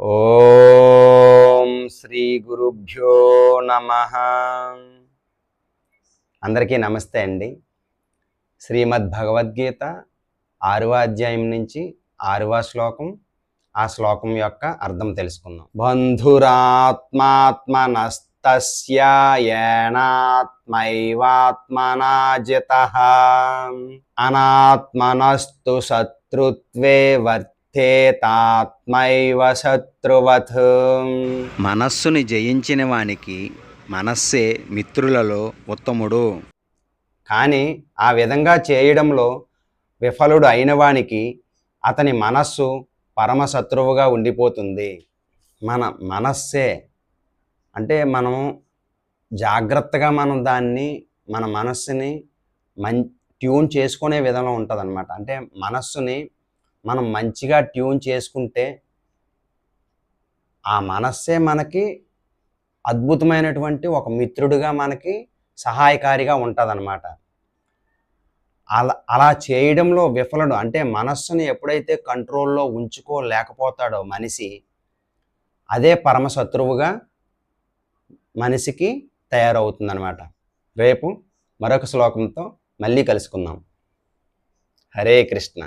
ఓం శ్రీ గురుభ్యో నమ. అందరికీ నమస్తే అండి. శ్రీమద్ భగవద్గీత ఆరవ అధ్యాయం నుంచి ఆరవ శ్లోకం ఆ శ్లోకం యొక్క అర్థం తెలుసుకుందాం. బంధురాత్మాత్మనస్తస్యాత్మైవాత్మనాజిత అనాత్మనస్తు శత్రుత్వే వర్తేతాత్మైవ శత్రువత్. మనస్సుని జయించిన వానికి మనస్సే మిత్రులలో ఉత్తముడు. కానీ ఆ విధంగా చేయడంలో విఫలుడు అయిన వానికి అతని మనస్సు పరమ శత్రువుగా ఉండిపోతుంది. మన మనస్సే. అంటే మనం జాగ్రత్తగా మనం దాన్ని మన మనస్సుని మం ట్యూన్ చేసుకునే విధంగా ఉంటుంది అంటే మనస్సుని మనం మంచిగా ట్యూన్ చేసుకుంటే ఆ మనస్సే మనకి అద్భుతమైనటువంటి ఒక మిత్రుడిగా మనకి సహాయకారిగా ఉంటుందన్నమాట. అలా అలా చేయడంలో విఫలడు అంటే మనస్సును ఎప్పుడైతే కంట్రోల్లో ఉంచుకోలేకపోతాడో మనిషి అదే పరమ శత్రువుగా మనిషికి తయారవుతుందన్నమాట. రేపు మరొక శ్లోకంతో మళ్ళీ కలుసుకుందాం. హరే కృష్ణ.